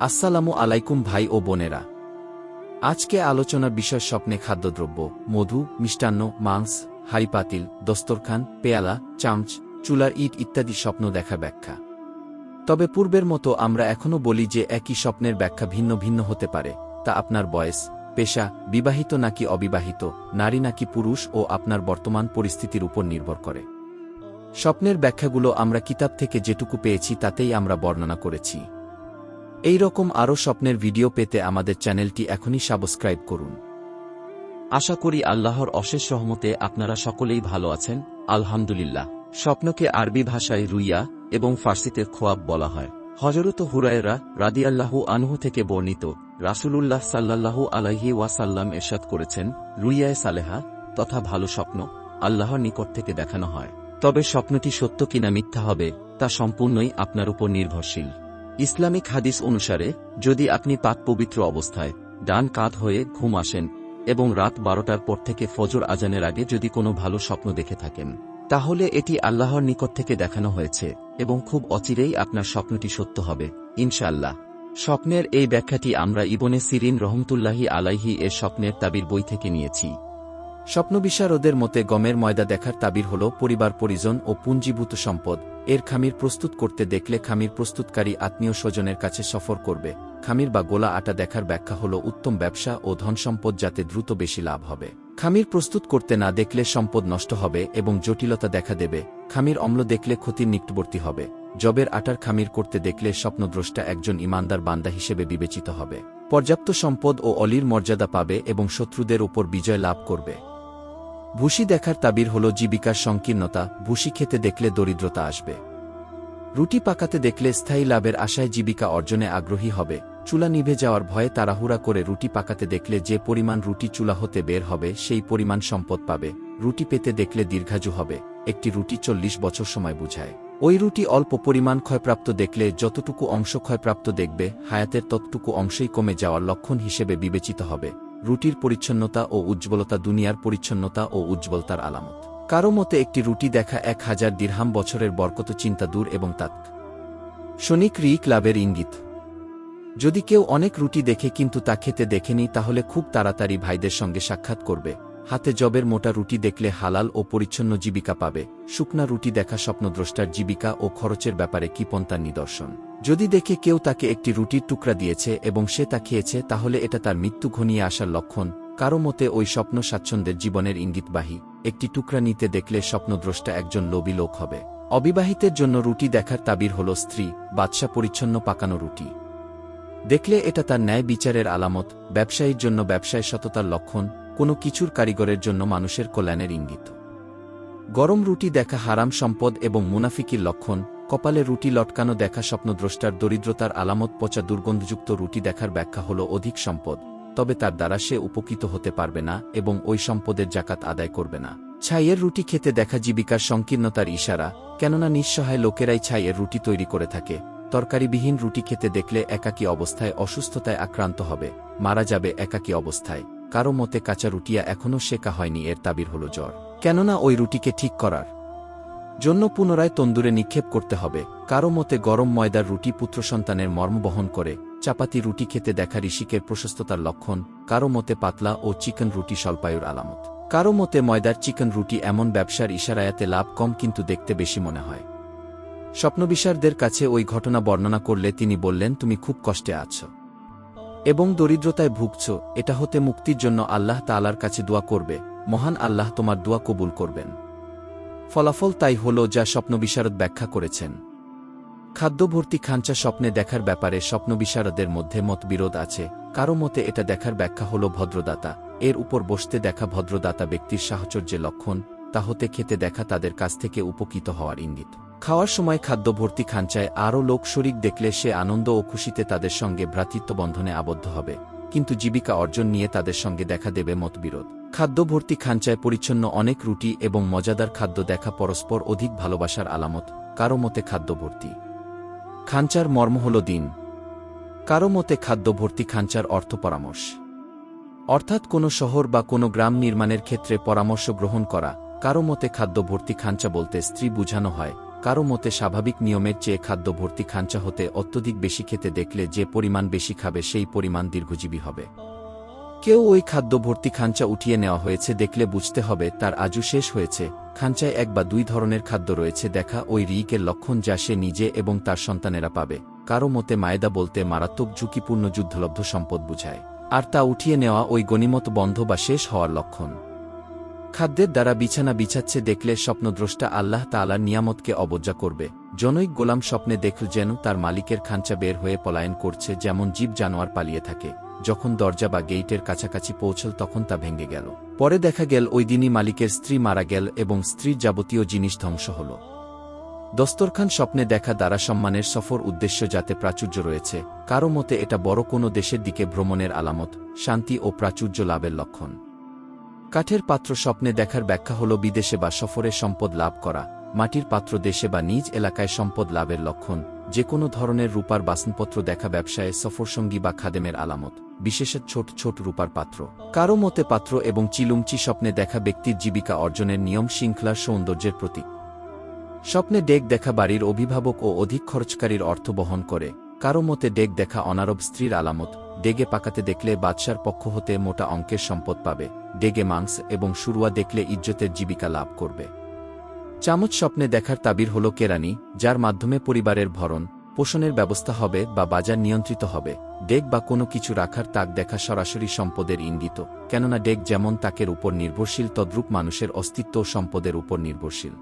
আসসালামু আলাইকুম ভাই ও বোনেরা। আজকে আলোচনার বিষয় স্বপ্নে খাদ্যদ্রব্য, মধু, মিষ্টান্ন, মাংস, হাড়িপাতিল, দস্তরখান, পেয়ালা, চামচ, চুলার ইট ইত্যাদি স্বপ্ন দেখা ব্যাখ্যা। তবে পূর্বের মতো আমরা এখনও বলি যে একই স্বপ্নের ব্যাখ্যা ভিন্ন ভিন্ন হতে পারে, তা আপনার বয়স, পেশা, বিবাহিত নাকি অবিবাহিত, নারী নাকি পুরুষ ও আপনার বর্তমান পরিস্থিতির উপর নির্ভর করে। স্বপ্নের ব্যাখ্যাগুলো আমরা কিতাব থেকে যেটুকু পেয়েছি তাতেই আমরা বর্ণনা করেছি। এই রকম আরও স্বপ্নের ভিডিও পেতে আমাদের চ্যানেলটি এখনই সাবস্ক্রাইব করুন। আশা করি আল্লাহর অশেষ সহমতে আপনারা সকলেই ভালো আছেন, আলহামদুলিল্লাহ। স্বপ্নকে আরবি ভাষায় রুইয়া এবং ফার্সিতে খোয়াব বলা হয়। হজরত হুরায়রা রাদিয়াল্লাহু আনহু থেকে বর্ণিত, রাসূলুল্লাহ সাল্লাল্লাহু আলাইহি ওয়াসাল্লাম এরশাদ করেছেন, রুইয়ায় সালেহা, তথা ভালো স্বপ্ন, আল্লাহর নিকট থেকে দেখানো হয়। তবে স্বপ্নটি সত্য কিনা মিথ্যা হবে, তা সম্পূর্ণই আপনার উপর নির্ভরশীল। ইসলামিক হাদিস অনুসারে, যদি আপনি পাক পবিত্র অবস্থায় ডান কাত হয়ে ঘুম আসেন এবং রাত বারোটার পর থেকে ফজর আজানের আগে যদি কোনো ভালো স্বপ্ন দেখে থাকেন, তাহলে এটি আল্লাহর নিকট থেকে দেখানো হয়েছে এবং খুব অচিরেই আপনার স্বপ্নটি সত্য হবে, ইনশাআল্লাহ। স্বপ্নের এই ব্যাখ্যাটি আমরা ইবনে সিরিন রহমতুল্লাহি আলাইহি এর স্বপ্নের তাবির বই থেকে নিয়েছি। স্বপ্নবিশারদের মতে গমের ময়দা দেখার তাবির হল পরিবার পরিজন ও পুঞ্জীভূত সম্পদ। এর খামির প্রস্তুত করতে দেখলে খামির প্রস্তুতকারী আত্মীয় স্বজনের কাছে সফর করবে। খামির বা গোলা আটা দেখার ব্যাখ্যা হল উত্তম ব্যবসা ও ধনসম্পদ যাতে দ্রুত বেশি লাভ হবে। খামির প্রস্তুত করতে না দেখলে সম্পদ নষ্ট হবে এবং জটিলতা দেখা দেবে। খামির অম্ল দেখলে ক্ষতির নিকটবর্তী হবে। জবের আটার খামির করতে দেখলে স্বপ্নদ্রষ্টা একজন ইমানদার বান্দা হিসেবে বিবেচিত হবে। পর্যাপ্ত সম্পদ ও অলির মর্যাদা পাবে এবং শত্রুদের উপর বিজয় লাভ করবে। ভুসি দেখার তাবির হল জীবিকার সংকীর্ণতা ভুসি খেতে দেখলে দরিদ্রতা আসবে। রুটি পাকাতে দেখলে স্থায়ী লাভের আশায় জীবিকা অর্জনে আগ্রহী হবে, চুলা নিভে যাওয়ার ভয়ে তাড়াহুড়া করে রুটি পাকাতে দেখলে যে পরিমাণ রুটি চুলা হতে বের হবে, সেই পরিমাণ সম্পদ পাবে, রুটি পেতে দেখলে দীর্ঘাজু হবে, একটি রুটি চল্লিশ বছর সময় বুঝায়। ওই রুটি অল্প পরিমাণ ক্ষয়প্রাপ্ত দেখলে যতটুকু অংশ ক্ষয়প্রাপ্ত দেখবে, হায়াতের ততটুকু অংশই কমে যাওয়ার লক্ষণ হিসেবে বিবেচিত হবে। রুটির পরিচ্ছন্নতা ও উজ্জ্বলতা দুনিয়ার পরিচ্ছন্নতা ও উজ্জ্বলতার আলামত। কারও মতে একটি রুটি দেখা এক হাজার দীর্হাম বছরের বরকত, চিন্তা দূর এবং তাৎ শনিক রি ক্লাবের ইঙ্গিত। যদি কেউ অনেক রুটি দেখে কিন্তু তা খেতে দেখেনি, তাহলে খুব তাড়াতাড়ি ভাইদের সঙ্গে সাক্ষাৎ করবে। হাতে জবের মোটা রুটি দেখলে হালাল ও পরিচ্ছন্ন জীবিকা পাবে। শুকনা রুটি দেখা স্বপ্নদ্রষ্টার জীবিকা ও খরচের ব্যাপারে কিপন্তার নিদর্শন? যদি দেখে কেউ তাকে একটি রুটির টুকরা দিয়েছে এবং সে তা খেয়েছে, তাহলে এটা তার মৃত্যু ঘনিয়ে আসার লক্ষণ। কারও মতে ওই স্বপ্ন স্বাচ্ছন্দ্যের জীবনের ইঙ্গিতবাহী। একটি টুকরা নিতে দেখলে স্বপ্নদ্রষ্টা একজন লোভী লোক হবে। অবিবাহিতের জন্য রুটি দেখার তাবির হল স্ত্রী, বাদশা পরিচ্ছন্ন পাকানো রুটি। দেখলে এটা তার ন্যায় বিচারের আলামত, ব্যবসায়ীর জন্য ব্যবসায় সততার লক্ষণ কোনো কিছুর কারিগরের জন্য মানুষের কল্যাণের ইঙ্গিত। গরম রুটি দেখা হারাম সম্পদ এবং মুনাফিকির লক্ষণ, কপালে রুটি লটকানো দেখা স্বপ্নদ্রষ্টার দরিদ্রতার আলামত পচা দুর্গন্ধযুক্ত রুটি দেখার ব্যাখ্যা হল অধিক সম্পদ, তবে তার দ্বারা সে উপকৃত হতে পারবে না এবং ওই সম্পদের জাকাত আদায় করবে না। ছাইয়ের রুটি খেতে দেখা জীবিকার সংকীর্ণতার ইশারা, কেননা নিঃসহায় লোকেরাই ছাইয়ের রুটি তৈরি করে থাকে। তরকারিবিহীন রুটি খেতে দেখলে একাকী অবস্থায় অসুস্থতায় আক্রান্ত হবে, মারা যাবে একাকী অবস্থায়। কারও মতে কাঁচা রুটিয়া এখনও শেখা হয়নি, এর তাবির হল জ্বর। কেননা ওই রুটিকে ঠিক করার জন্য পুনরায় তন্দুরে নিক্ষেপ করতে হবে। কারও মতে গরম ময়দার রুটি পুত্র সন্তানের মর্ম বহন করে, চাপাতি রুটি খেতে দেখা ঋষিকের প্রশস্ততার লক্ষণ, কারও মতে পাতলা ও চিকেন রুটি স্বল্পায়ুর আলামত। কারও মতে ময়দার চিকেন রুটি এমন ব্যবসার ইশারায়াতে লাভ কম কিন্তু দেখতে বেশি মনে হয়। স্বপ্নবিশারদের কাছে ওই ঘটনা বর্ণনা করলে তিনি বললেন, তুমি খুব কষ্টে আছো। এবং দরিদ্রতায় ভুগছ, এটা হতে মুক্তির জন্য আল্লাহ তালার কাছে দোয়া করবে, মহান আল্লাহ তোমার দোয়া কবুল করবেন। ফলাফল তাই হল যা স্বপ্নবিশারদ ব্যাখ্যা করেছেন। খাদ্যভর্তি খাঞ্চা স্বপ্নে দেখার ব্যাপারে স্বপ্নবিশারদের মধ্যে মতবিরোধ আছে, কারও মতে এটা দেখার ব্যাখ্যা হল ভদ্রদাতা, এর উপর বসতে দেখা ভদ্রদাতা ব্যক্তির সাহচর্যের লক্ষণ, তা হতে খেতে দেখা তাদের কাছ থেকে উপকৃত হওয়ার ইঙ্গিত। খাওয়ার সময় খাদ্য ভর্তি খাঞ্চায় আরও লোক শরিক দেখলে সে আনন্দ ও খুশিতে তাদের সঙ্গে ভ্রাতৃত্ব বন্ধনে আবদ্ধ হবে। কিন্তু জীবিকা অর্জন নিয়ে তাদের সঙ্গে দেখা দেবে মতবিরোধ। খাদ্য ভর্তি খাঞ্চায় পরিচ্ছন্ন অনেক রুটি এবং মজাদার খাদ্য দেখা পরস্পর অধিক ভালোবাসার আলামত। কারও মতে খাদ্য ভর্তি খাঞ্চার মর্ম হল দিন। কারও মতে খাদ্য ভর্তি খাঞ্চার অর্থ পরামর্শ। অর্থাৎ কোনো শহর বা কোনো গ্রাম নির্মাণের ক্ষেত্রে পরামর্শ গ্রহণ করা। কারও মতে খাদ্য ভর্তি খাঞ্চা বলতে স্ত্রী বুঝানো হয়। কারও মতে স্বাভাবিক নিয়মের চেয়ে খাদ্য ভর্তি খাঞ্চা হতে অত্যধিক বেশি খেতে দেখলে যে পরিমাণ বেশি খাবে সেই পরিমাণ দীর্ঘজীবী হবে। কেউ ওই খাদ্য ভর্তি খাঞ্চা উঠিয়ে নেওয়া হয়েছে দেখলে বুঝতে হবে তার আজু শেষ হয়েছে। খাঞ্চায় এক বা দুই ধরনের খাদ্য রয়েছে দেখা ওই রিকের লক্ষণ যা সে নিজে এবং তার সন্তানেরা পাবে। কারও মতে মায়েদা বলতে মারাত্মক ঝুঁকিপূর্ণ যুদ্ধলব্ধ সম্পদ বুঝায়। আর তা উঠিয়ে নেওয়া ওই গণিমত বন্ধ বা শেষ হওয়ার লক্ষণ। খাদ্যের দ্বারা বিছানা বিছাচ্ছে দেখলে স্বপ্নদ্রষ্টা আল্লাহ তাআলার নিয়ামতকে অবজ্ঞা করবে। জনৈক গোলাম স্বপ্নে দেখল যেন তার মালিকের খাঞ্চা বের হয়ে পলায়ন করছে যেমন জীব জানোয়ার পালিয়ে থাকে। যখন দরজা বা গেইটের কাছাকাছি পৌঁছল তখন তা ভেঙে গেল। পরে দেখা গেল ওই দিনই মালিকের স্ত্রী মারা গেল এবং স্ত্রীর যাবতীয় জিনিস ধ্বংস হল। দস্তরখান স্বপ্নে দেখা দ্বারা সম্মানের সফর উদ্দেশ্য যাতে প্রাচুর্য রয়েছে। কারও মতে এটা বড় কোনো দেশের দিকে ভ্রমণের আলামত, শান্তি ও প্রাচুর্য লাভের লক্ষণ। কাঠের পাত্র স্বপ্নে দেখার ব্যাখ্যা হল বিদেশে বা সফরে সম্পদ লাভ করা, মাটির পাত্র দেশে বা নিজ এলাকায় সম্পদ লাভের লক্ষণ, যে কোনো ধরনের রূপার বাসনপত্র দেখা ব্যবসায়ে, সফরসঙ্গী বা খাদেমের আলামত বিশেষত ছোট ছোট রূপার পাত্র। কারও মতে পাত্র এবং চিলুমচি স্বপ্নে দেখা ব্যক্তির জীবিকা অর্জনের নিয়ম শৃঙ্খলার সৌন্দর্যের প্রতীক। স্বপ্নে ডেক দেখা বাড়ির অভিভাবক ও অধিক খরচকারীর অর্থ বহন করে। কারও মতে ডেক দেখা অনারব স্ত্রীর আলামত ডেগে পাকাতে দেখলে বাদশার পক্ষ হতে মোটা অঙ্কের সম্পদ পাবে, ডেগে মাংস এবং সুরুয়া দেখলে ইজ্জতের জীবিকা লাভ করবে। চামচ স্বপ্নে দেখার তাবির হল কেরানি যার মাধ্যমে পরিবারের ভরণ, পোষণের ব্যবস্থা হবে বা বাজার নিয়ন্ত্রিত হবে। ডেক বা কোনো কিছু রাখার তাক দেখা সরাসরি সম্পদের ইঙ্গিত, কেননা ডেক যেমন তাকের উপর নির্ভরশীল, তদ্রূপ মানুষের অস্তিত্ব সম্পদের উপর নির্ভরশীল।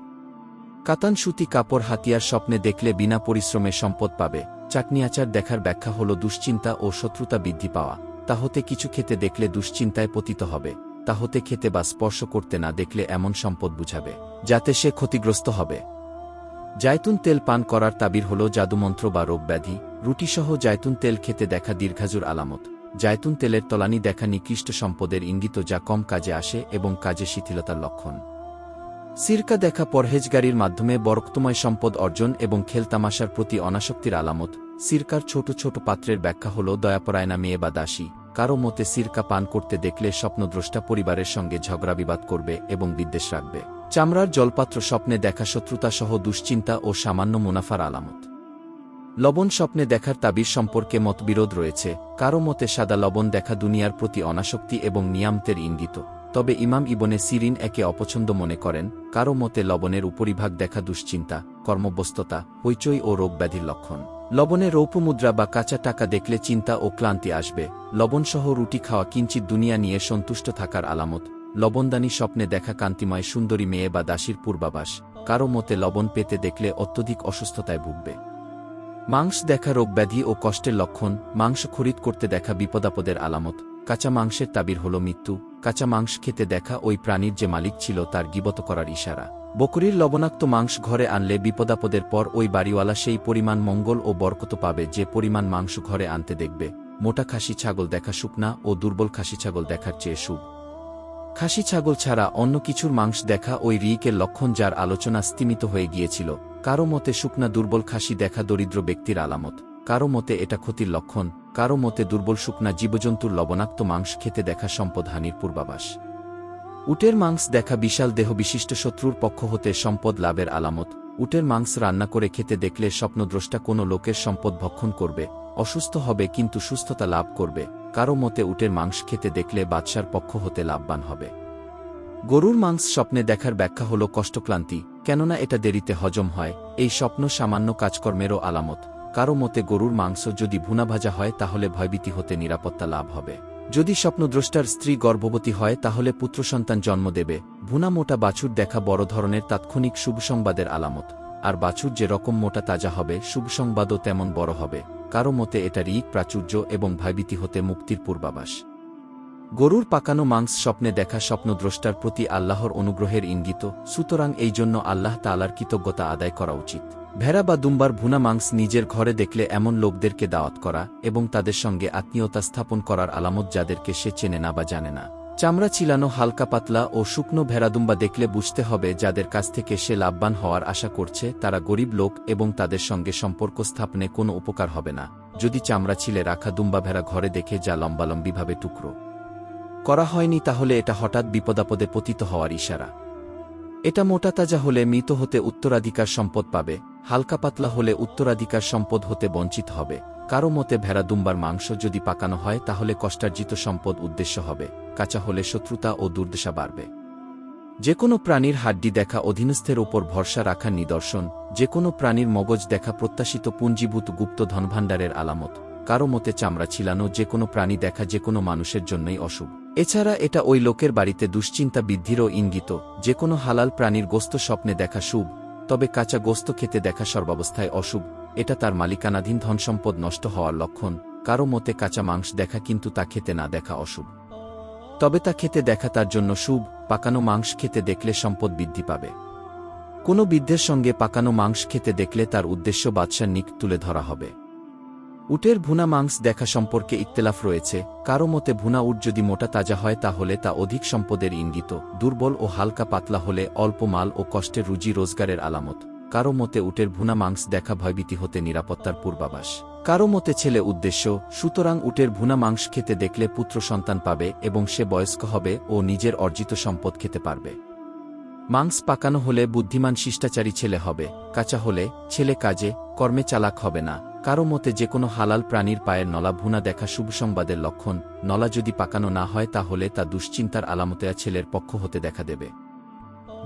কাতান সুতি কাপড় হাতিয়ার স্বপ্নে দেখলে বিনা পরিশ্রমে সম্পদ পাবে। চাটনি আচার দেখার ব্যাখ্যা হল দুশ্চিন্তা ও শত্রুতা বৃদ্ধি পাওয়া। তা হতে কিছু খেতে দেখলে দুশ্চিন্তায় পতিত হবে। তা হতে খেতে বা স্পর্শ করতে না দেখলে এমন সম্পদ বুঝাবে, যাতে সে ক্ষতিগ্রস্ত হবে। জায়তুন তেল পান করার তাবির হল জাদুমন্ত্র বা রোগ রোগব্যাধি রুটিসহ জায়তুন তেল খেতে দেখা দীর্ঘাজুর আলামত। জায়তুন তেলের তলানি দেখা নিকৃষ্ট সম্পদের ইঙ্গিত যা কম কাজে আসে এবং কাজে শিথিলতার লক্ষণ। সিরকা দেখা পরহেজগারির মাধ্যমে বরক্তময় সম্পদ অর্জন এবং খেলতামাশার প্রতি অনাসক্তির আলামত। সিরকার ছোট ছোট পাত্রের ব্যাখ্যা হল দয়াপরায়না মেয়ে বা দাসী। কারও মতে সিরকা পান করতে দেখলে স্বপ্নদ্রষ্টা পরিবারের সঙ্গে ঝগড়া বিবাদ করবে এবং বিদ্বেষ রাখবে। চামড়ার জলপাত্র স্বপ্নে দেখা শত্রুতা সহ দুশ্চিন্তা ও সামান্য মুনাফার আলামত। লবণ স্বপ্নে দেখার তাবির সম্পর্কে মতবিরোধ রয়েছে। কারও মতে সাদা লবণ দেখা দুনিয়ার প্রতি অনাসক্তি এবং নিয়ামতের ইঙ্গিত। তবে ইমাম ইবনে সিরিন একে অপছন্দ মনে করেন, কারও মতে লবণের উপরিভাগ দেখা দুশ্চিন্তা, কর্মব্যস্ততা, হইচই ও রোগব্যাধির লক্ষণ। লবণে রৌপমুদ্রা বা কাঁচা টাকা দেখলে চিন্তা ও ক্লান্তি আসবে। লবণসহ রুটি খাওয়া কিঞ্চিত দুনিয়া নিয়ে সন্তুষ্ট থাকার আলামত। লবণদানি স্বপ্নে দেখা কান্তিময় সুন্দরী মেয়ে বা দাসীর পূর্বাবাস কারও মতে লবণ পেতে দেখলে অত্যধিক অসুস্থতায় ভুগবে। মাংস দেখা রোগব্যাধি ও কষ্টের লক্ষণ। মাংস খরিদ করতে দেখা বিপদাপদের আলামত। কাঁচা মাংসের তাবির হল মৃত্যু। কাঁচা মাংস খেতে দেখা ওই প্রাণীর যে মালিক ছিল তার গিবত করার ইশারা। বকরির লবণাক্ত মাংস ঘরে আনলে বিপদাপদের পর ওই বাড়িওয়ালা সেই পরিমাণ মঙ্গল ও বরকত পাবে যে পরিমাণ মাংস ঘরে আনতে দেখবে। মোটা খাসি ছাগল দেখা শুকনা ও দুর্বল খাসি ছাগল দেখার চেয়ে শুভ। খাসি ছাগল ছাড়া অন্য কিছুর মাংস দেখা ওই রিকের লক্ষণ যার আলোচনা স্তিমিত হয়ে গিয়েছিল। কারও মতে শুকনা দুর্বল খাসি দেখা দরিদ্র ব্যক্তির আলামত। কারও মতে এটা ক্ষতির লক্ষণ। কারও মতে দুর্বল শুকনা জীবজন্তুর লবণাক্ত মাংস খেতে দেখা সম্পদহানির পূর্বাভাস। উটের মাংস দেখা বিশাল দেহ বিশিষ্ট শত্রুর পক্ষ হতে সম্পদ লাভের আলামত। উটের মাংস রান্না করে খেতে দেখলে স্বপ্নদ্রষ্টা কোনো লোকের সম্পদ ভক্ষণ করবে, অসুস্থ হবে কিন্তু সুস্থতা লাভ করবে। কারও মতে উটের মাংস খেতে দেখলে বাদশার পক্ষ হতে লাভবান হবে। গরুর মাংস স্বপ্নে দেখার ব্যাখ্যা হল কষ্টক্লান্তি, কেননা এটা দেরিতে হজম হয়, এই স্বপ্ন সামান্য কাজকর্মেরও আলামত। কারও মতে গরুর মাংস যদি ভুনা ভাজা হয়, তাহলে ভয়ভীতি হতে নিরাপত্তা লাভ হবে। যদি স্বপ্নদ্রষ্টার স্ত্রী গর্ভবতী হয়, তাহলে পুত্র সন্তান জন্ম দেবে। ভুনা মোটা বাছুর দেখা বড় ধরনের তাৎক্ষণিক শুভ সংবাদের আলামত। আর বাছুর যে রকম মোটা তাজা হবে শুভ সংবাদও তেমন বড় হবে। কারও মতে এটা রিক, প্রাচুর্য এবং ভয়ভীতি হতে মুক্তির পূর্বাভাস। গরুর পাকানো মাংস স্বপ্নে দেখা স্বপ্নদ্রষ্টার প্রতি আল্লাহর অনুগ্রহের ইঙ্গিত। সুতরাং এই জন্য আল্লাহ তালার কৃতজ্ঞতা আদায় করা উচিত। ভেড়া বা দুম্বার ভুনা মাংস নিজের ঘরে দেখলে এমন লোকদেরকে দাওয়াত করা এবং তাদের সঙ্গে আত্মীয়তা স্থাপন করার আলামত যাদেরকে সে চেনে না বা জানে না। চামড়া চিলানো হালকা পাতলা ও শুকনো ভেড়াদুম্বা দেখলে বুঝতে হবে যাদের কাছ থেকে সে লাভবান হওয়ার আশা করছে, তারা গরিব লোক এবং তাদের সঙ্গে সম্পর্ক স্থাপনে কোনো উপকার হবে না। যদি চামড়া ছিলে রাখা দুম্বা ভেড়া ঘরে দেখে যা লম্বালম্বিভাবে টুকরো। করা হয়নি তাহলে এটা হঠাৎ বিপদাপদে পতিত হওয়ার ইশারা। এটা মোটা তাজা হলে মৃত হতে উত্তরাধিকার সম্পদ পাবে। হালকা পাতলা হলে উত্তরাধিকার সম্পদ হতে বঞ্চিত হবে। কারও মতে ভেড়া দুম্বার মাংস যদি পাকানো হয়, তাহলে কষ্টার্জিত সম্পদ উদ্দেশ্য হবে। কাঁচা হলে শত্রুতা ও দুর্দশা বাড়বে। যে কোনো প্রাণীর হাড্ডি দেখা অধীনস্থের ওপর ভরসা রাখার নিদর্শন। যে কোনো প্রাণীর মগজ দেখা প্রত্যাশিত পুঞ্জীভূত গুপ্ত ধনভাণ্ডারের আলামত। কারও মতে চামড়া ছিলানো যে কোনো প্রাণী দেখা যে কোনো মানুষের জন্যই অশুভ। এছাড়া এটা ওই লোকের বাড়িতে দুশ্চিন্তা বৃদ্ধিরও ইঙ্গিত। যে কোনো হালাল প্রাণীর গোস্ত স্বপ্নে দেখা শুভ। তবে কাঁচা গোস্ত খেতে দেখা সর্বাবস্থায় অশুভ। এটা তার মালিকানাধীন ধনসম্পদ নষ্ট হওয়ার লক্ষণ। কারও মতে কাঁচা মাংস দেখা কিন্তু তা খেতে না দেখা অশুভ। তবে তা খেতে দেখা তার জন্য শুভ। পাকানো মাংস খেতে দেখলে সম্পদ বৃদ্ধি পাবে। কোনো বিদ্যের সঙ্গে পাকানো মাংস খেতে দেখলে তার উদ্দেশ্য বাদশার নিক তুলে ধরা হবে। উটের ভুনা মাংস দেখা সম্পর্কে ইত্তেলাফ রয়েছে। কারও মতে ভুনা উট যদি মোটা তাজা হয়, তাহলে তা অধিক সম্পদের ইঙ্গিত, দুর্বল ও হালকা পাতলা হলে অল্প মাল ও কষ্টের রুজি রোজগারের আলামত। কারও মতে উটের ভুনা মাংস দেখা ভয়ভীতি হতে নিরাপত্তার পূর্বাবাস কারও মতে ছেলে উদ্দেশ্য, সুতরাং উটের ভুনা মাংস খেতে দেখলে পুত্র সন্তান পাবে এবং সে বয়স্ক হবে ও নিজের অর্জিত সম্পদ খেতে পারবে। মাংস পাকানো হলে বুদ্ধিমান শিষ্টাচারী ছেলে হবে, কাঁচা হলে ছেলে কাজে, কর্মে চালাক হবে না। কারও মতে যে কোনো হালাল প্রাণীর পায়ের নলা ভুনা দেখা শুভ সংবাদের লক্ষণ, নলা যদি পাকানো না হয় তাহলে তা দুশ্চিন্তার আলামতেয়া ছেলের পক্ষ হতে দেখা দেবে।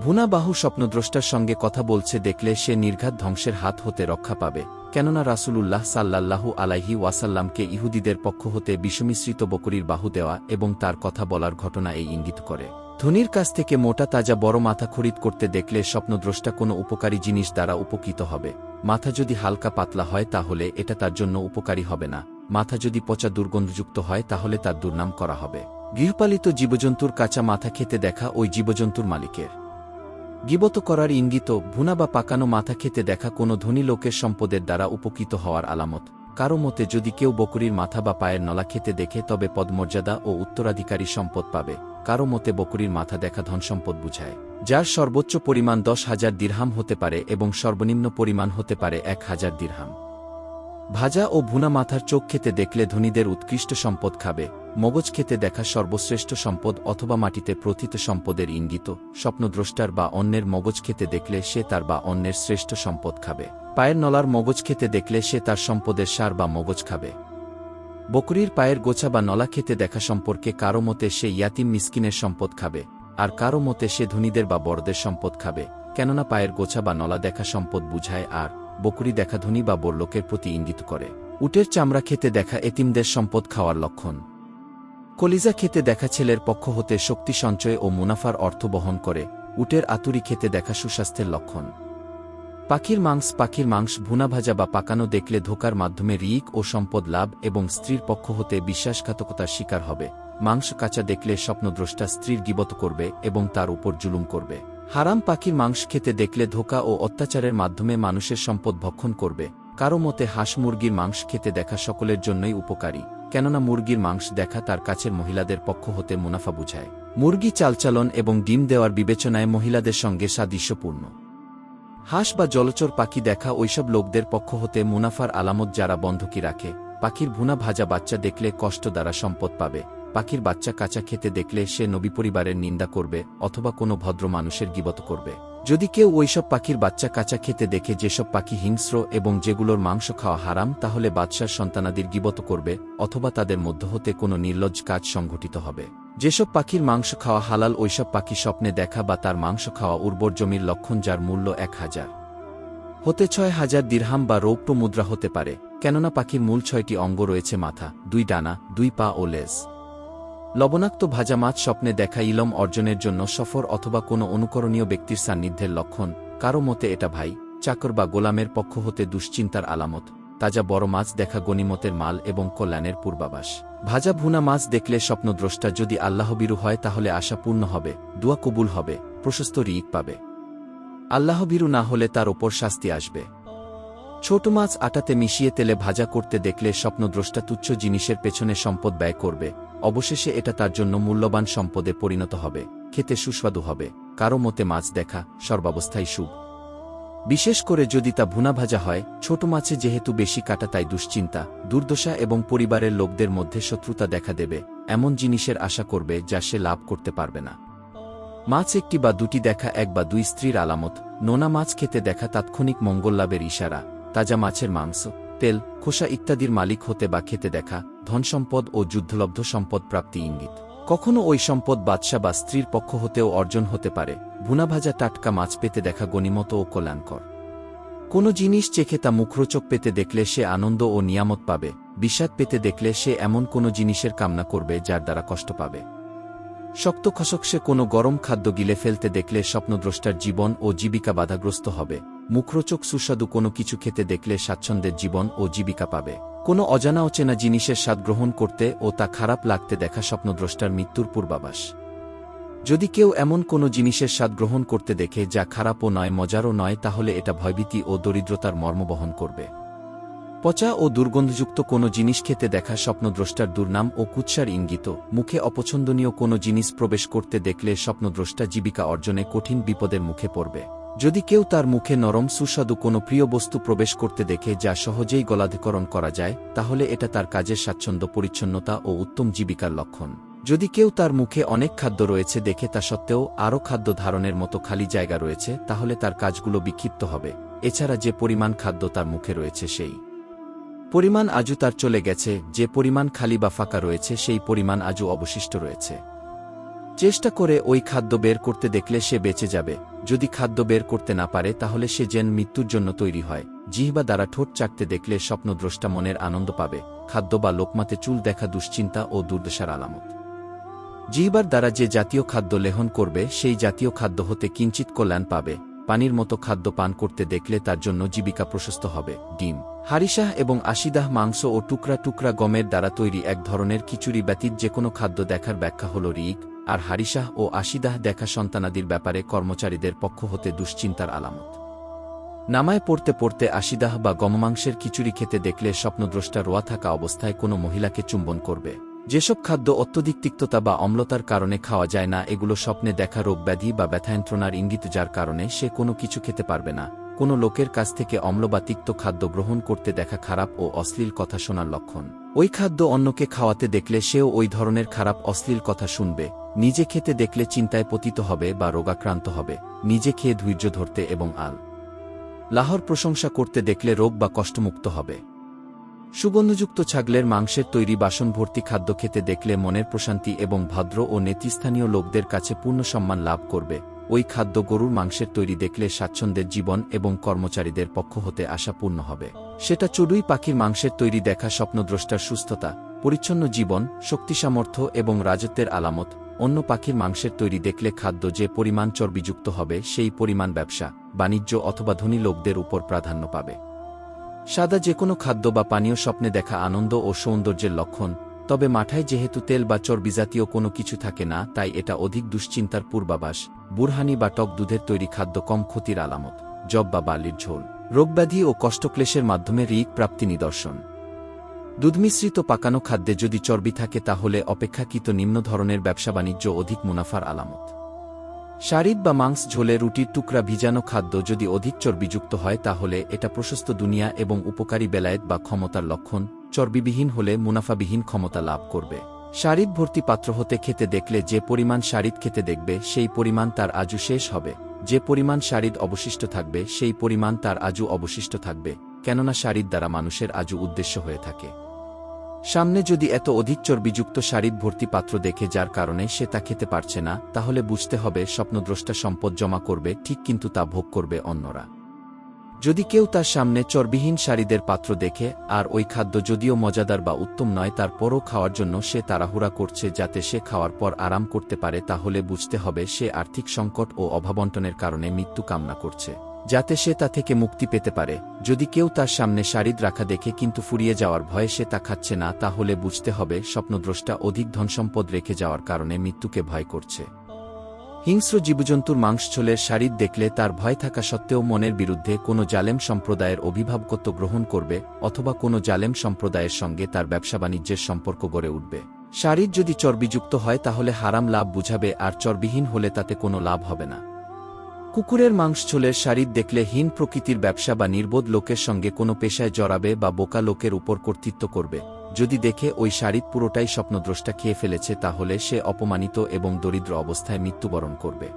ভুনা বাহু স্বপ্নদ্রষ্টার সঙ্গে কথা বলছে দেখলে সে নির্ঘাত ধ্বংসের হাত হতে রক্ষা পাবে, কেননা রাসূলুল্লাহ সাল্লাল্লাহু আলাইহি ওয়াসাল্লামকে ইহুদিদের পক্ষ হতে বিষমিশ্রিত বকরির বাহু দেওয়া এবং তার কথা বলার ঘটনা এই ইঙ্গিত করে। ধনির কাছ থেকে মোটা তাজা বড় মাথা খরিদ করতে দেখলে স্বপ্নদ্রষ্টা কোনো উপকারী জিনিস দ্বারা উপকৃত হবে। মাথা যদি হালকা পাতলা হয় তাহলে এটা তার জন্য উপকারী হবে না। মাথা যদি পচা দুর্গন্ধযুক্ত হয় তাহলে তার দুর্নাম করা হবে। গৃহপালিত জীবজন্তুর কাঁচা মাথা খেতে দেখা ওই জীবজন্তুর মালিকের। গিবত করার ইঙ্গিত, ভুনা বা পাকানো মাথা খেতে দেখা কোনো ধনী লোকের সম্পদের দ্বারা উপকৃত হওয়ার আলামত। কারও মতে যদি কেউ বকরির মাথা বা পায়ের নলা খেতে দেখে, তবে পদমর্যাদা ও উত্তরাধিকারী সম্পদ পাবে। কারও মতে বকরির মাথা দেখা ধনসম্পদ বুঝায়, যার সর্বোচ্চ পরিমাণ দশ হাজার দিরহাম হতে পারে এবং সর্বনিম্ন পরিমাণ হতে পারে এক হাজার দিরহাম। ভাজা ও ভুনা মাথার চোখ খেতে দেখলে ধনীদের উৎকৃষ্ট সম্পদ খাবে, মগজ খেতে দেখা সর্বশ্রেষ্ঠ সম্পদ অথবা মাটিতে প্রথিত সম্পদের ইঙ্গিত, স্বপ্নদ্রষ্টার বা অন্যের মগজ খেতে দেখলে সে তার বা অন্যের শ্রেষ্ঠ সম্পদ খাবে। পায়ের নলার মগজ খেতে দেখলে সে তার সম্পদের সার বা মগজ খাবে। বকরির পায়ের গোছা বা নলা খেতে দেখা সম্পর্কে কারও মতে সে ইয়াতিম মিসকিনের সম্পদ খাবে, আর কারও মতে সে ধনীদের বা বড়দের সম্পদ খাবে, কেননা পায়ের গোছা বা নলা দেখা সম্পদ বুঝায় আর বকরি দেখা বা বড়লোকের প্রতি ইঙ্গিত করে। উটের চামড়া খেতে দেখা এতিমদের সম্পদ খাওয়ার লক্ষণ। কলিজা খেতে দেখা ছেলের পক্ষ হতে শক্তি সঞ্চয় ও মুনাফার অর্থ বহন করে, উটের আতুরি খেতে দেখা সুস্বাস্থ্যের লক্ষণ। পাখির মাংস পাখির মাংস, ভুনা ভাজা বা পাকানো দেখলে ধোকার মাধ্যমে রিক ও সম্পদ লাভ এবং স্ত্রীর পক্ষ হতে বিশ্বাসঘাতকতার শিকার হবে। মাংস কাঁচা দেখলে স্বপ্নদ্রষ্টা স্ত্রীর গিবত করবে এবং তার উপর জুলুম করবে। হারাম পাখির মাংস খেতে দেখলে ধোকা ও অত্যাচারের মাধ্যমে মানুষের সম্পদ ভক্ষণ করবে। কারও মতে হাঁস মুরগির মাংস খেতে দেখা সকলের জন্যই উপকারী, কেননা মুরগির মাংস দেখা তার কাছের মহিলাদের পক্ষ হতে মুনাফা বুঝায়। মুরগি চালচালন এবং ডিম দেওয়ার বিবেচনায় মহিলাদের সঙ্গে সাদৃশ্যপূর্ণ। হাঁস বা জলচর পাখি দেখা ওইসব লোকদের পক্ষ হতে মুনাফার আলামত যারা বন্ধকি রাখে, পাখির ভুনা ভাজা বাচ্চা দেখলে কষ্ট দ্বারা সম্পদ পাবে। পাখির বাচ্চা কাঁচা খেতে দেখলে সে নবী পরিবারের নিন্দা করবে অথবা কোনো ভদ্র মানুষের গিবত করবে। যদি কেউ ওইসব পাখির বাচ্চা কাঁচা খেতে দেখে যেসব পাখি হিংস্র এবং যেগুলোর মাংস খাওয়া হারাম, তাহলে বাদশার সন্তানাদির গিবত করবে অথবা তাদের মধ্য হতে কোনো নির্লজ্জ কাজ সংঘটিত হবে। যেসব পাখির মাংস খাওয়া হালাল, ওইসব পাখি স্বপ্নে দেখা বা তার মাংস খাওয়া উর্বর জমির লক্ষণ যার মূল্য এক হাজার। হতে ছয় হাজার দিরহাম বা রৌপ্য মুদ্রা হতে পারে, কেননা পাখির মূল ছয়টি অঙ্গ রয়েছে মাথা, দুই ডানা, দুই পা ও লেজ। লবণাক্ত ভাজা মাছ স্বপ্নে দেখা ইলম অর্জনের জন্য সফর অথবা কোনো অনুকরণীয় ব্যক্তির সান্নিধ্যের লক্ষণ। কারও মতে এটা ভাই, চাকর বা গোলামের পক্ষ হতে দুশ্চিন্তার আলামত। তাজা বড় মাছ দেখা গনিমতের মাল এবং কল্যাণের পূর্বাভাস। ভাজা ভুনা মাছ দেখলে স্বপ্নদ্রষ্টা যদি আল্লাহবিরু হয় তাহলে আশা পূর্ণ হবে, দুয়া কবুল হবে, প্রশস্ত রিক পাবে। আল্লাহবিরু না হলে তার ওপর শাস্তি আসবে। ছোট মাছ আটাতে মিশিয়ে তেলে ভাজা করতে দেখলে স্বপ্নদ্রষ্টা তুচ্ছ জিনিসের পেছনে সম্পদ ব্যয় করবে। অবশেষে এটা তার জন্য মূল্যবান সম্পদে পরিণত হবে, খেতে সুস্বাদু হবে, কারও মতে মাছ দেখা সর্বাবস্থায় শুভ। বিশেষ করে যদি তা ভুনা ভাজা হয়, ছোট মাছে যেহেতু বেশি কাটা তাই দুশ্চিন্তা, দুর্দশা এবং পরিবারের লোকদের মধ্যে শত্রুতা দেখা দেবে, এমন জিনিসের আশা করবে যা সে লাভ করতে পারবে না। মাছ একটি বা দুটি দেখা এক বা দুই স্ত্রীর আলামত, নোনা মাছ খেতে দেখা তাৎক্ষণিক মঙ্গল লাভের ইশারা, তাজা মাছের মাংস, তেল, খোসা ইত্যাদির মালিক হতে বা খেতে দেখা ধনসম্পদ ও যুদ্ধলব্ধ সম্পদ প্রাপ্তি ইঙ্গিত। কখনো ওই সম্পদ বাদশা বা স্ত্রীর পক্ষ হতেও অর্জন হতে পারে। ভুনাভাজা টাটকা মাছ পেতে দেখা গণিমত ও কল্যাণকর। কোনো জিনিস চেখে তা মুখরোচক পেতে দেখলে সে আনন্দ ও নিয়ামত পাবে। বিষাদ পেতে দেখলে সে এমন কোনো জিনিসের কামনা করবে যার দ্বারা কষ্ট পাবে। শক্ত খসকসে কোনো গরম খাদ্য গিলে ফেলতে দেখলে স্বপ্নদ্রষ্টার জীবন ও জীবিকা বাধাগ্রস্ত হবে। মুখরোচক সুস্বাদু কোনো কিছু খেতে দেখলে স্বাচ্ছন্দ্যের জীবন ও জীবিকা পাবে। কোনো অজানা অচেনা জিনিসের স্বাদ গ্রহণ করতে ও তা খারাপ লাগতে দেখা স্বপ্নদ্রষ্টার মৃত্যুর পূর্বাবাস যদি কেউ এমন কোনো জিনিসের স্বাদ গ্রহণ করতে দেখে যা খারাপও নয় মজারও নয়, তাহলে এটা ভয়ভীতি ও দরিদ্রতার মর্ম বহন করবে। পচা ও দুর্গন্ধযুক্ত কোনো জিনিস খেতে দেখা স্বপ্নদ্রষ্টার দুর্নাম ও কুৎসার ইঙ্গিত। মুখে অপছন্দনীয় কোনো জিনিস প্রবেশ করতে দেখলে স্বপ্নদ্রষ্টা জীবিকা অর্জনে কঠিন বিপদের মুখে পড়বে। যদি কেউ তার মুখে নরম সুস্বাদু কোনো প্রিয় বস্তু প্রবেশ করতে দেখে যা সহজেই গলাধিকরণ করা যায়, তাহলে এটা তার কাজের স্বাচ্ছন্দ্য, পরিচ্ছন্নতা ও উত্তম জীবিকার লক্ষণ। যদি কেউ তার মুখে অনেক খাদ্য রয়েছে দেখে তা সত্ত্বেও আরও খাদ্য ধারণের মতো খালি জায়গা রয়েছে, তাহলে তার কাজগুলো বিক্ষিপ্ত হবে। এছাড়া যে পরিমাণ খাদ্য তার মুখে রয়েছে সেই পরিমাণ আজও তার চলে গেছে, যে পরিমাণ খালি বা ফাঁকা রয়েছে সেই পরিমাণ আজও অবশিষ্ট রয়েছে। চেষ্টা করে ওই খাদ্য বের করতে দেখলে সে বেঁচে যাবে। যদি খাদ্য বের করতে না পারে, তাহলে সে যেন মৃত্যুর জন্য তৈরি হয়। জিহ্বা দ্বারা ঠোঁট চাটতে দেখলে স্বপ্নদ্রষ্টা মনের আনন্দ পাবে। খাদ্য বা লোকমাতে চুল দেখা দুশ্চিন্তা ও দুর্দশার আলামত। জিহ্বার দ্বারা যে জাতীয় খাদ্য লেহন করবে, সেই জাতীয় খাদ্য হতে কিঞ্চিত কল্যাণ পাবে। পানির মতো খাদ্য পান করতে দেখলে তার জন্য জীবিকা প্রশস্ত হবে। ডিম, হারিশাহ এবং আশিদাহ মাংস ও টুকরা টুকরা গমের দ্বারা তৈরি এক ধরনের খিচুড়ি ব্যতীত যে কোনো খাদ্য দেখার ব্যাখ্যা হল রিক আর হারিসাহ ও আশিদাহ দেখা সন্তানাদির ব্যাপারে কর্মচারীদের পক্ষ হতে দুশ্চিন্তার আলামত। নামায় পড়তে পড়তে আশিদাহ বা গমমাংসের খিচুড়ি খেতে দেখলে স্বপ্নদ্রষ্টা রোয়া থাকা অবস্থায় কোনো মহিলাকে চুম্বন করবে। যেসব খাদ্য অত্যধিক তিক্ততা বা অম্লতার কারণে খাওয়া যায় না, এগুলো স্বপ্নে দেখা রোগ ব্যাধি বা ব্যথায়ন্ত্রণার ইঙ্গিত যার কারণে সে কোনো কিছু খেতে পারবে না। কোনো লোকের কাছ থেকে অম্ল বা তিক্ত খাদ্য গ্রহণ করতে দেখা খারাপ ও অশ্লীল কথা শোনার লক্ষণ। ওই খাদ্য অন্যকে খাওয়াতে দেখলে সেও ওই ধরনের খারাপ, অশ্লীল কথা শুনবে। নিজে খেতে দেখলে চিন্তায় পতিত হবে বা রোগাক্রান্ত হবে। নিজে খেয়ে ধৈর্য ধরতে এবং আল। লাহর প্রশংসা করতে দেখলে রোগ বা কষ্টমুক্ত হবে। সুগন্ধযুক্ত ছাগলের মাংসের তৈরি বাসন ভর্তি খাদ্য খেতে দেখলে মনের প্রশান্তি এবং ভদ্র ও নেতৃস্থানীয় লোকদের কাছে পূর্ণ সম্মান লাভ করবে। ওই খাদ্য গরুর মাংসের তৈরি দেখলে স্বাচ্ছন্দ্যের জীবন এবং কর্মচারীদের পক্ষ হতে আশা পূর্ণ হবে। সেটা চড়ুই পাখির মাংসের তৈরি দেখা স্বপ্নদ্রষ্টার সুস্থতা, পরিচ্ছন্ন জীবন, শক্তি সামর্থ্য এবং রাজত্বের আলামত। অন্য পাখির মাংসের তৈরি দেখলে খাদ্য যে পরিমাণ চর্বিযুক্ত হবে সেই পরিমাণ ব্যবসা, বাণিজ্য অথবা ধনী লোকদের উপর প্রাধান্য পাবে। সাদা যে কোনো খাদ্য বা পানীয় স্বপ্নে দেখা আনন্দ ও সৌন্দর্যের লক্ষণ তবে মাঠায় যেহেতু তেল বা চর্বিজাতীয় কোনো কিছু থাকে না, তাই এটা অধিক দুশ্চিন্তার পূর্বাভাস, বুরহানি বা টক দুধের তৈরি খাদ্য কম ক্ষতির আলামত, জব বা বালির ঝোল, রোগব্যাধি ও কষ্টক্লেশের মাধ্যমে রিক প্রাপ্তি নিদর্শন। দুধমিশ্রিত পাকানো খাদ্যে যদি চর্বি থাকে তাহলে অপেক্ষাকৃত নিম্ন ধরনের ব্যবসা বাণিজ্য অধিক মুনাফার আলামত। শারিদ বা মাংস ঝোলে রুটির টুকরা ভিজানো খাদ্য যদি অধিক চর্বিযুক্ত হয় তাহলে এটা প্রশস্ত দুনিয়া এবং উপকারী বেলায়েত বা ক্ষমতার লক্ষণ চর্বিবিহীন হলে মুনাফাবিহীন ক্ষমতা লাভ করবে। শারিদ ভর্তি পাত্র হতে খেতে দেখলে যে পরিমাণ শারিদ খেতে দেখবে, সেই পরিমাণ তার আজু শেষ হবে। যে পরিমাণ শারিদ অবশিষ্ট থাকবে, সেই পরিমাণ তার আজু অবশিষ্ট থাকবে, কেননা শারিদ দ্বারা মানুষের আজু উদ্দেশ্য হয়ে থাকে। সামনে যদি এত অধিক চর্বিযুক্ত শারিদ ভর্তি পাত্র দেখে যার কারণে সে তা খেতে পারছে না, তাহলে বুঝতে হবে স্বপ্নদ্রষ্টা সম্পদ জমা করবে, ঠিক কিন্তু তা ভোগ করবে অন্যরা। যদি কেউ তার সামনে চর্বিহীন শাড়িদের পাত্র দেখে, আর ওই খাদ্য যদিও মজাদার বা উত্তম নয়, তারপরও খাওয়ার জন্য সে তাড়াহুড়া করছে যাতে সে খাওয়ার পর আরাম করতে পারে, তাহলে বুঝতে হবে সে আর্থিক সংকট ও অভাবন্টনের কারণে মৃত্যু কামনা করছে। যাতে সে তা থেকে মুক্তি পেতে পারে। যদি কেউ তার সামনে শারিদ রাখা দেখে কিন্তু ফুরিয়ে যাওয়ার ভয়ে সে তা খাচ্ছে না, তাহলে বুঝতে হবে স্বপ্নদ্রষ্টা অধিক ধনসম্পদ রেখে যাওয়ার কারণে মৃত্যুকে ভয় করছে। হিংস্র জীবজন্তুর মাংসছলের শারিদ দেখলে তার ভয় থাকা সত্ত্বেও মনের বিরুদ্ধে কোনো জালেম সম্প্রদায়ের অভিভাবকত্ব গ্রহণ করবে অথবা কোনো জালেম সম্প্রদায়ের সঙ্গে তার ব্যবসা বাণিজ্যের সম্পর্ক গড়ে উঠবে। শাড়ির যদি চর্বিযুক্ত হয় তাহলে হারাম লাভ বুঝাবে আর চর্বিহীন হলে তাতে কোনো লাভ হবে না। কুকুরের মাংসছলের শাড়ির দেখলে হীন প্রকৃতির ব্যবসা বা নির্বোধ লোকের সঙ্গে কোনো পেশায় জড়াবে বা বোকা লোকের উপর কর্তৃত্ব করবে। যদি দেখে ওই শাড়ি পুরোটাই স্বপ্নদ্রষ্টা খেয়ে ফেলেছে তাহলে সে অপমানিত এবং দরিদ্র অবস্থায় মৃত্যুবরণ করবে।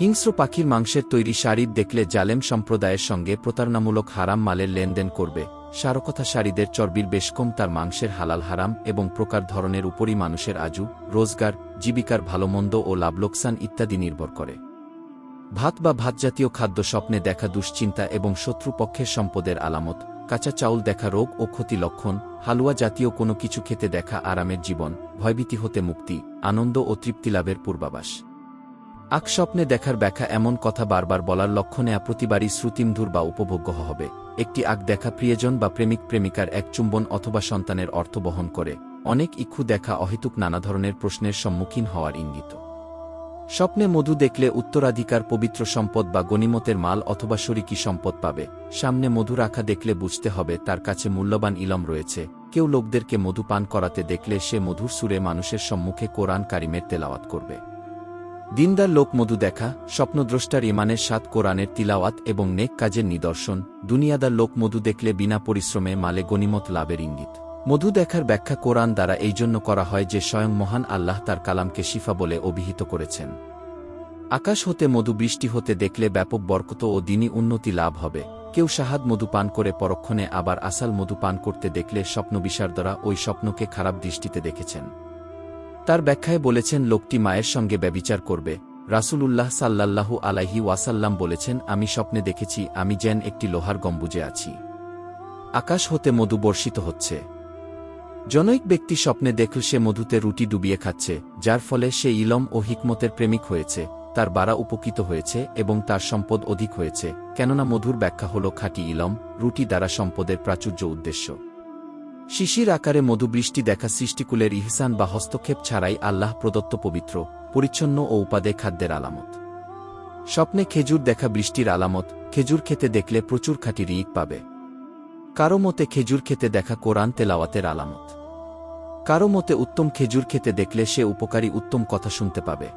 হিংস্র পাখির মাংসের তৈরি শাড়ির দেখলে জালেম সম্প্রদায়ের সঙ্গে প্রতারণামূলক হারাম মালের লেনদেন করবে। সারকথা শাড়িদের চর্বির বেশ কম, তার মাংসের হালাল হারাম এবং প্রকার ধরনের উপরই মানুষের আজু, রোজগার, জীবিকার ভালোমন্দ ও লাভলোকসান ইত্যাদি নির্ভর করে। ভাত বা ভাতজাতীয় খাদ্য স্বপ্নে দেখা দুশ্চিন্তা এবং শত্রুপক্ষের সম্পদের আলামত। কাঁচা চাউল দেখা রোগ ও ক্ষতি লক্ষণ, হালুয়া জাতীয় কোনো কিছু খেতে দেখা আরামের জীবন, ভয়ভীতি হতে মুক্তি, আনন্দ ও তৃপ্তিলাভের পূর্বাভাস। আক স্বপ্নে দেখার ব্যাখ্যা এমন কথা বারবার বলার লক্ষণে প্রতিবারই শ্রুতিমধুর বা উপভোগ্য হবে। একটি আক দেখা প্রিয়জন বা প্রেমিক প্রেমিকার এক চুম্বন অথবা সন্তানের অর্থ বহন করে। অনেক ইক্ষু দেখা অহেতুক নানা ধরনের প্রশ্নের সম্মুখীন হওয়ার ইঙ্গিত। স্বপ্নে মধু দেখলে উত্তরাধিকার পবিত্র সম্পদ বা গনিমতের মাল অথবা শরিকি সম্পদ পাবে। সামনে মধু রাখা দেখলে বুঝতে হবে তার কাছে মূল্যবান ইলম রয়েছে। কেউ লোকদেরকে মধু পান করাতে দেখলে সে মধুর সুরে মানুষের সম্মুখে কোরআন কারিমের তেলাওয়াত করবে। দিনদার লোক মধু দেখা, স্বপ্নদ্রষ্টার ইমানের সাত কোরআনের তিলাওয়াত এবং নেক কাজের নিদর্শন। দুনিয়াদার লোক মধু দেখলে বিনা পরিশ্রমে মালে গনিমত লাভের ইঙ্গিত। মধু দেখার ব্যাখ্যা কোরআন দ্বারা এই জন্য করা হয় যে স্বয়ং মহান আল্লাহ তার কালামকে শিফা বলে অভিহিত করেছেন। আকাশ হতে মধু, বৃষ্টি হতে দেখলে ব্যাপক বরকত ও দিনই উন্নতি লাভ হবে। কেউ সাহাদ মধু পান করে পরক্ষণে আবার আসাল মধু পান করতে দেখলে স্বপ্নবিশারদরা ওই স্বপ্নকে খারাপ দৃষ্টিতে দেখেছেন। তার ব্যাখ্যায় বলেছেন, লোকটি মায়ের সঙ্গে ব্যবিচার করবে। রাসূলুল্লাহ সাল্লাল্লাহু আলাইহি ওয়াসাল্লাম বলেছেন, আমি স্বপ্নে দেখেছি, আমি যেন একটি লোহার গম্বুজে আছি। আকাশ হতে মধু বর্ষিত হচ্ছে। জনৈক ব্যক্তি স্বপ্নে দেখল সে মধুতে রুটি ডুবিয়ে খাচ্ছে, যার ফলে সে ইলম ও হিকমতের প্রেমিক হয়েছে, তার বাড়া উপকৃত হয়েছে এবং তার সম্পদ অধিক হয়েছে, কেননা মধুর ব্যাখ্যা হল খাঁটি ইলম, রুটি দ্বারা সম্পদের প্রাচুর্য উদ্দেশ্য। শিশির আকারে মধু বৃষ্টি দেখা সৃষ্টিকুলের ইহসান বা হস্তক্ষেপ ছাড়াই আল্লাহ প্রদত্ত পবিত্র, পরিচ্ছন্ন ও উপাদে খাদ্যের আলামত। স্বপ্নে খেজুর দেখা বৃষ্টির আলামত, খেজুর খেতে দেখলে প্রচুর খাঁটি রিক পাবে। কারও মতে খেজুর খেতে দেখা কোরআন তেলাওয়াতের আলামত। কারও মতে উত্তম খেজুর খেতে দেখলে সে উপকারী উত্তম কথা শুনতে পাবে।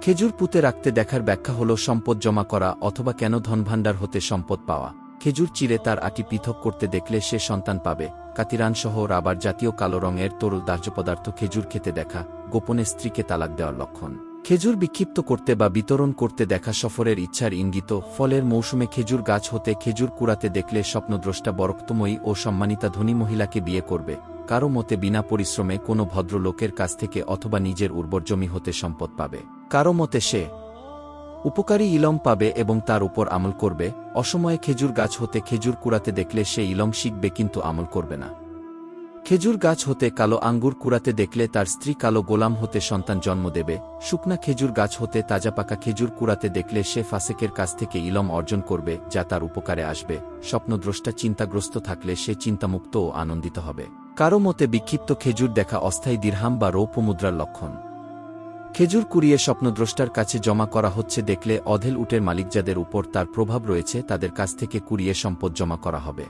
খেজুর পুঁতে রাখতে দেখার ব্যাখ্যা হল সম্পদ জমা করা অথবা কেন ধনভাণ্ডার হতে সম্পদ পাওয়া। খেজুর চিরে তার আটি পৃথক করতে দেখলে সে সন্তান পাবে। কাতিরানসহ রাবার জাতীয় কালো রঙের তরল দাহ্য পদার্থ খেজুর খেতে দেখা, গোপনে স্ত্রীকে তালাক দেওয়ার লক্ষণ। খেজুর বিক্ষিপ্ত করতে বা বিতরণ করতে দেখা সফরের ইচ্ছার ইঙ্গিত, ফলের মৌসুমে খেজুর গাছ হতে খেজুর কুড়াতে দেখলে স্বপ্নদ্রষ্টা বরক্তময়ী ও সম্মানিতা ধনী মহিলাকে বিয়ে করবে। কারও মতে বিনা পরিশ্রমে কোনো ভদ্রলোকের কাছ থেকে অথবা নিজের উর্বর জমি হতে সম্পদ পাবে। কারও মতে সে উপকারী ইলম পাবে এবং তার উপর আমল করবে। অসময়ে খেজুর গাছ হতে খেজুর কুড়াতে দেখলে সে ইলম শিখবে কিন্তু আমল করবে না। খেজুর গাছ হতে কালো আঙ্গুর কুড়াতে দেখলে তার স্ত্রী কালো গোলাম হতে সন্তান জন্ম দেবে। শুকনা খেজুর গাছ হতে তাজা পাকা খেজুর কুড়াতে দেখলে সে ফাসেকের কাছ থেকে ইলম অর্জন করবে, যা তার উপকারে আসবে। স্বপ্নদ্রষ্টা চিন্তাগ্রস্ত থাকলে সে চিন্তামুক্ত ও আনন্দিত হবে। কারও মতে বিক্ষিপ্ত খেজুর দেখা অস্থায়ী দীর্হাম বা রৌপ্য মুদ্রার লক্ষণ। খেজুর কুড়িয়ে স্বপ্নদ্রষ্টার কাছে জমা করা হচ্ছে দেখলে অধেল উটের মালিক যাদের উপর তার প্রভাব রয়েছে, তাদের কাছ থেকে কুড়িয়ে সম্পদ জমা করা হবে।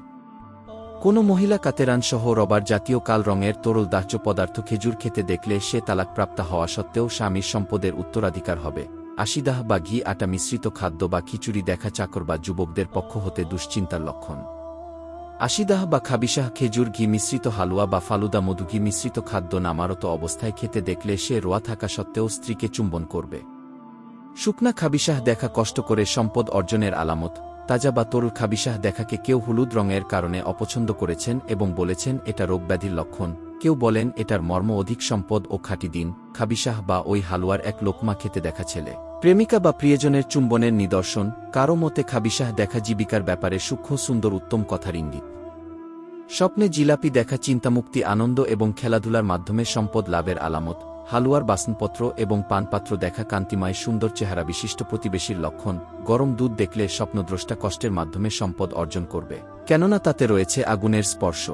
কোনো মহিলা কাতেরান সহ রবার জাতীয় কাল রঙের তরল দাহ্য পদার্থ খেজুর খেতে দেখলে সে তালাকপ্রাপ্তা হওয়া সত্ত্বেও স্বামীর সম্পদের উত্তরাধিকার হবে। আশিদাহ বা ঘি আটা মিশ্রিত খাদ্য বা খিচুড়ি দেখা চাকর বা যুবকদের পক্ষ হতে দুশ্চিন্তার লক্ষণ। আশিদাহ বা খাবিসাহ খেজুর ঘি মিশ্রিত হালুয়া বা ফালুদা মধু ঘি মিশ্রিত খাদ্য নামারত অবস্থায় খেতে দেখলে সে রোয়া থাকা সত্ত্বেও স্ত্রীকে চুম্বন করবে। শুকনা খাবিসাহ দেখা কষ্ট করে সম্পদ অর্জনের আলামত। তাজা বা তরুল খাবিসাহ দেখাকে কেউ হলুদ রঙের কারণে অপছন্দ করেছেন এবং বলেছেন এটা রোগব্যাধির লক্ষণ। কেউ বলেন এটার মর্ম অধিক সম্পদ ও খাঁটি দিন। খাবিসাহ বা ওই হালুয়ার এক লোকমা খেতে দেখা ছেলে। প্রেমিকা বা প্রিয়জনের চুম্বনের নিদর্শন। কারও মতে খাবিসাহ দেখা জীবিকার ব্যাপারে সূক্ষ্ম, সুন্দর, উত্তম কথার ইঙ্গিত। স্বপ্নে জিলাপি দেখা চিন্তামুক্তি, আনন্দ এবং খেলাধুলার মাধ্যমে সম্পদ লাভের আলামত। হালুয়ার বাসনপত্র এবং পানপাত্র দেখা কান্তিময় সুন্দর চেহারা বিশিষ্ট প্রতিবেশীর লক্ষণ, গরম দুধ দেখলে স্বপ্নদ্রষ্টা কষ্টের মাধ্যমে সম্পদ অর্জন করবে। কেননা তাতে রয়েছে আগুনের স্পর্শ।